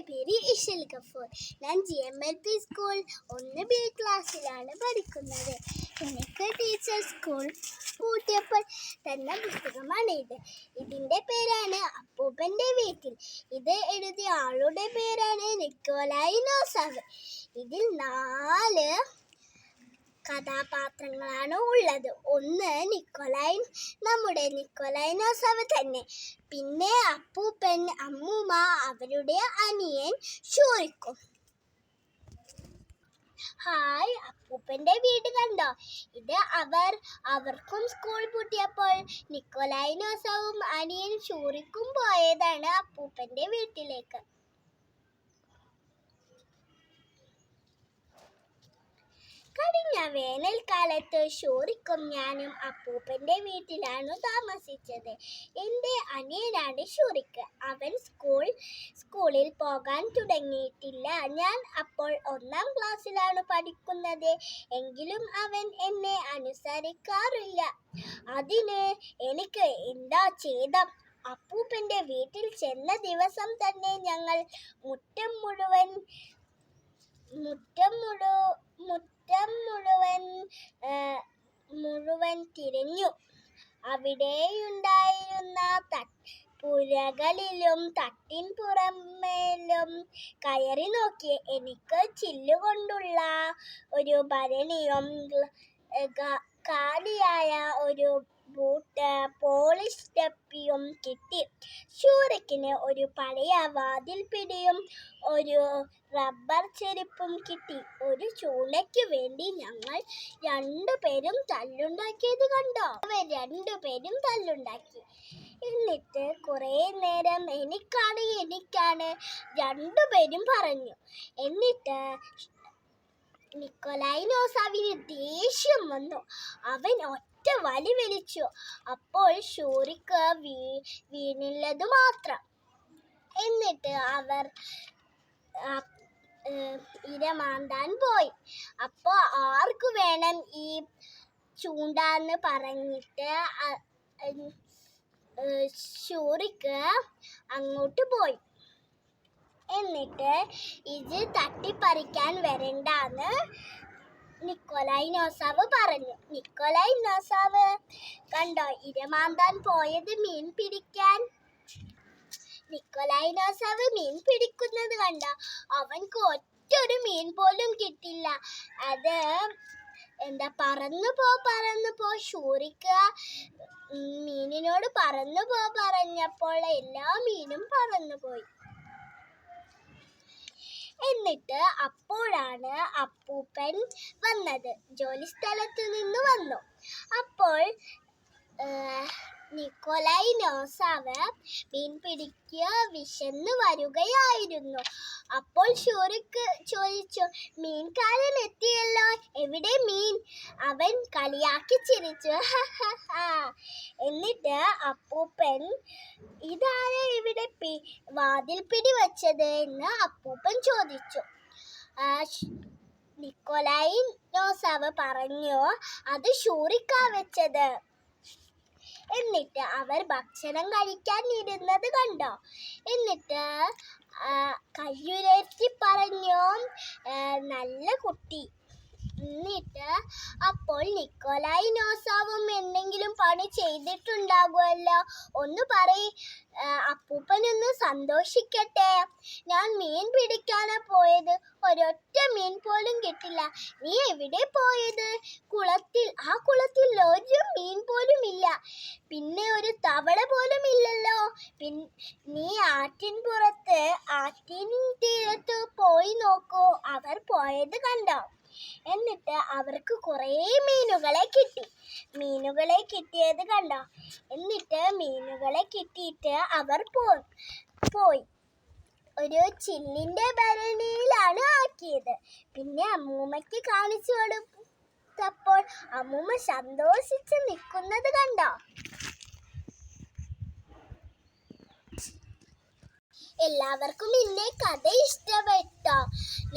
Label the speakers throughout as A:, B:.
A: പേര് ഇഷൽ ഗഫൂർ ഞാൻ G M L P school ഒന്ന് ബി ക്ലാസ്സിലാണ് പഠിക്കുന്നത്. എനിക്ക് ടീച്ചർ സ്കൂൾ കൂട്ടിയപ്പോൾ തന്ന പുസ്തകമാണ് ഇത്. ഇതിന്റെ പേരാണ് അപ്പൂപ്പന്റെ വീട്ടിൽ. ഇത് എഴുതിയ ആളുടെ പേരാണ് നിക്കോലായി നോസാവ് ഇതിൽ നാല് കഥാപാത്രങ്ങളാണ് ഉള്ളത്. ഒന്ന് നിക്കോലൈൻ നമ്മുടെ നിക്കോലൈനോസവ് നോസാവ് തന്നെ. പിന്നെ അപ്പൂപ്പൻ അമ്മൂമ്മ അവരുടെ അനിയൻ ഷൂറിക്കും. ഹായ് അപ്പൂപ്പന്റെ വീട് കണ്ടോ? ഇത് അവർ അവർക്കും സ്കൂൾ പൂട്ടിയപ്പോൾ നിക്കോലൈനോസവും അനിയൻ ഷൂറിക്കും പോയതാണ് അപ്പൂപ്പന്റെ വീട്ടിലേക്ക്. കഴിഞ്ഞ വേനൽക്കാലത്ത് ഷൂറിക്കും ഞാനും അപ്പൂപ്പന്റെ വീട്ടിലാണ് താമസിച്ചത്. എന്റെ അനിയനാണ് ഷൂറിക്ക്. അവൻ സ്കൂൾ സ്കൂളിൽ പോകാൻ തുടങ്ങിയിട്ടില്ല. ഞാൻ അപ്പോൾ ഒന്നാം ക്ലാസ്സിലാണ് പഠിക്കുന്നത്. എങ്കിലും അവൻ എന്നെ അനുസരിക്കാറില്ല. അതിന് എനിക്ക് എന്താ ചെയ്തം അപ്പൂപ്പന്റെ വീട്ടിൽ ചെന്ന ദിവസം തന്നെ ഞങ്ങൾ മുറ്റം മുഴുവൻ മുറ്റം മുഴു മുറ്റം മുഴുവൻ ആ, മുഴുവൻ തിരിഞ്ഞു. അവിടെയുണ്ടായിരുന്ന പുരകളിലും തട്ടിൻ പുറമേലും കയറി നോക്കി. എനിക്ക് ചില്ലുകൊണ്ടുള്ള ഒരു ഭരണിയും കാടിയായ ഒരു ബൂട്ട് പോളിഷ് ടപ്പിയും കിട്ടി. ഷൂറിക്കിന് ഒരു പഴയ വാതിൽ പിടിയും ഒരു റബ്ബർ ചെരുപ്പും കിട്ടി. ഒരു ചൂളയ്ക്ക് വേണ്ടി ഞങ്ങൾ രണ്ടുപേരും തല്ലുണ്ടാക്കിയത് കണ്ടോ? അവർ രണ്ടുപേരും തല്ലുണ്ടാക്കി. എന്നിട്ട് കുറേ നേരം എനിക്കാണ് എനിക്കാണ് രണ്ടുപേരും പറഞ്ഞു. എന്നിട്ട് നിക്കോലായി നോസാവിന് ദേഷ്യം വന്നു. അവൻ ഒറ്റ വലി വലിച്ചു അപ്പോൾ ഷൂറിക്ക് വീ വീണില്ലത് മാത്രം. എന്നിട്ട് അവർ ഇരമാന്താൻ പോയി. അപ്പോൾ ആർക്ക് വേണം ഈ ചൂണ്ടാന്ന് പറഞ്ഞിട്ട് ഷൂറിക്ക് അങ്ങോട്ട് പോയി. എന്നിട്ട് ഇത് തട്ടിപ്പറിക്കാൻ വരണ്ടാന്ന് നിക്കോലായി നോസാവ് പറഞ്ഞു. നിക്കോലായി നോസാവ് കണ്ടോ ഇരമാന്താൻ പോയത് മീൻ പിടിക്കാൻ. നിക്കോലായി നോസാവ് മീൻ പിടിക്കുന്നത് കണ്ടോ? അവൻക്ക് ഒറ്റൊരു മീൻ പോലും കിട്ടില്ല. അത് എന്താ പറന്നു പോ പറന്നു പോ ഷൂറിക്ക മീനിനോട് പറന്നു പോ പറഞ്ഞപ്പോൾ എല്ലാ മീനും പറന്നു പോയി. എന്നിട്ട് അപ്പോഴാണ് അപ്പൂപ്പൻ വന്നത്. ജോലി സ്ഥലത്ത് നിന്ന് വന്നു. അപ്പോൾ നിക്കോലായി നോസാവ് മീൻ പിടിക്കുക വിശന്ന് വരികയായിരുന്നു. അപ്പോൾ ഷൂറിക്ക് ചോദിച്ചു മീൻകാരൻ എത്തിയല്ലോ എവിടെ മീൻ? അവൻ കളിയാക്കി ചിരിച്ചു എന്നിട്ട് അപ്പൂപ്പൻ ഇതാരാ ഇവിടെ പി വാതിൽ പിടി വച്ചത്? എന്ന് അപ്പൂപ്പൻ ചോദിച്ചു. നിക്കോലായി നോസാവ് പറഞ്ഞു അത് ഷൂറിക്കാ വെച്ചത്. എന്നിട്ട് അവർ ഭക്ഷണം കഴിക്കാൻ ഇരുന്നത് കണ്ടോ? എന്നിട്ട് കയ്യുരത്തി പറഞ്ഞു നല്ല കുട്ടി. എന്നിട്ട് അപ്പോൾ നിക്കോലായി നോസാവും എന്തെങ്കിലും പണി ചെയ്തിട്ടുണ്ടാകുമല്ലോ ഒന്ന് പറയ്. അപ്പൂപ്പനൊന്ന് സന്തോഷിക്കട്ടെ. ഞാൻ മീൻ പിടിക്കാനാ പോയത്. ഒരൊറ്റ മീൻ പോലും കിട്ടില്ല. നീ എവിടെ പോയത്? കുളത്തിൽ ആ കുളത്തിൽ ഇല്ല പിന്നെ ഒരു തവള പോലും ഇല്ലല്ലോ. നീ ആറ്റിൻ പുറത്ത് ആറ്റിൻ തീരത്ത് പോയി നോക്കൂ. അവർ പോയത് കണ്ടോ? എന്നിട്ട് അവർക്ക് കുറേ മീനുകളെ കിട്ടി. മീനുകളെ കിട്ടിയത് കണ്ടോ? എന്നിട്ട് മീനുകളെ കിട്ടിയിട്ട് അവർ പോയി. ഒരു ചില്ലിന്റെ ഭരണിയിലാണ് ആക്കിയത്. പിന്നെ അമ്മൂമ്മയ്ക്ക് കാണിച്ചു കൊടുത്തപ്പോൾ അമ്മൂമ്മ സന്തോഷിച്ച് നിൽക്കുന്നത് കണ്ടോ? എല്ലാവർക്കും ഇന്ന കഥ ഇഷ്ടപ്പെട്ടോ?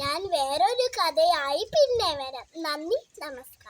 A: ഞാൻ വേറൊരു കഥയായി പിന്നെ വരാം. നന്ദി നമസ്കാരം.